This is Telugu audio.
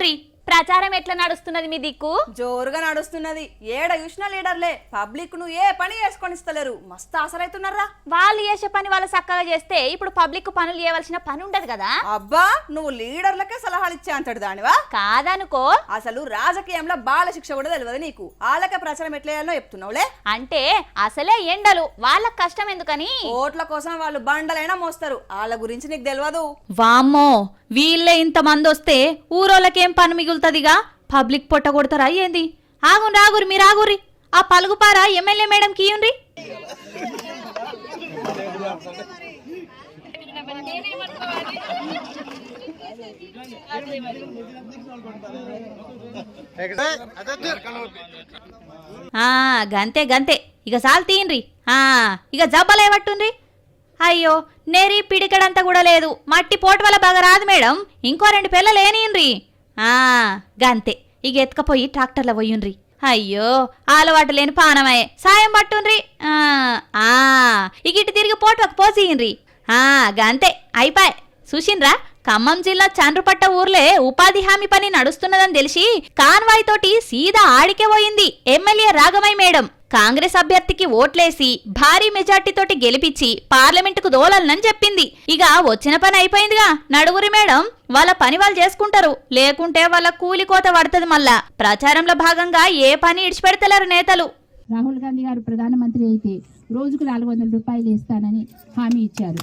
చెప్పుకోండి ప్రచారం ఎట్లా నడుస్తున్నది మీ దిక్కు? జోరుగా నడుస్తున్నది. ఏడ చూసినా లీడర్లే. పబ్లిక్ను ఏ పని చేసుకొని ఇస్తలేరు. మస్తు ఆసరైతున్నారా వాళ్ళు చేసే పని వాళ్ళు చక్కగా చేస్తే ఇప్పుడు పబ్లిక్ పనులు చేయవలసిన పని ఉండదు కదా? అబ్బా నువ్వు లీడర్లకే సలహాలు ఇచ్చే అంటాడు దానివా? కాదనుకో. అసలు రాజకీయంలో బాల శిక్ష కూడా తెలియదు నీకు. వాళ్ళకే ప్రచారం ఎట్లా చేయాలో చెప్తున్నావులే. అంటే అసలే ఎండలు. వాళ్ళకి కష్టం ఎందుకని? ఓట్ల కోసం వాళ్ళు బండలైనా మోస్తారు. వాళ్ళ గురించి నీకు తెలియదు వామ్మో. వీళ్ళే ఇంతమంది వస్తే ఊరోళ్ళకేం పని మిగులుతుందిగా? పబ్లిక్ పొట్ట కొడతారా ఏంది? ఆగురు ఆగురు మీరు ఆగురి ఆ పలుగుపారా ఎమ్మెల్యే మేడం కీయుండ్రి? ఆ గంతే గంతే. ఇక సాల్ తీయండ్రి ఇక జబ్బలే పట్టుండ్రి అయ్యో నేరి పిడికడంతా కూడా లేదు. మట్టి పోటు వల్ల బాగా రాదు మేడం. ఇంకో రెండు పిల్లలు ఏనియండ్రి ఆ గంతే. ఇక ఎత్తుకపోయి ట్రాక్టర్లో పోయిండ్రి అయ్యో అలవాటు లేని పానమయ్యే సాయం పట్టుండ్రి. ఆ, ఇగిటి ఇటు తిరిగి పోటువకు పోసియండ్రి ఆ గంతే. అయిపాయ్. చూసిండ్రా? ఖమ్మం జిల్లా చండ్రుపట్ట ఊర్లే ఉపాధి హామీ పని నడుస్తున్నదని తెలిసి కాన్వాయ్ తోటి సీదా ఆడికే పోయింది ఎమ్మెల్యే రాగమై మేడం. కాంగ్రెస్ అభ్యర్థికి ఓట్లేసి భారీ మెజార్టీతోటి గెలిపించి పార్లమెంటుకు దోలనని చెప్పింది. ఇక వచ్చిన పని అయిపోయిందిగా నడుగురి మేడం. వాళ్ళ పని వాళ్ళు చేసుకుంటారు. లేకుంటే వాళ్ళ కూలి కోత పడుతుంది మళ్ళా. ప్రచారంలో భాగంగా ఏ పని ఇడిచిపెడతలేరు నేతలు. రాహుల్ గాంధీ గారు ప్రధానమంత్రి అయితే రోజుకు నాలుగు వందల రూపాయలు ఇస్తానని హామీ ఇచ్చారు.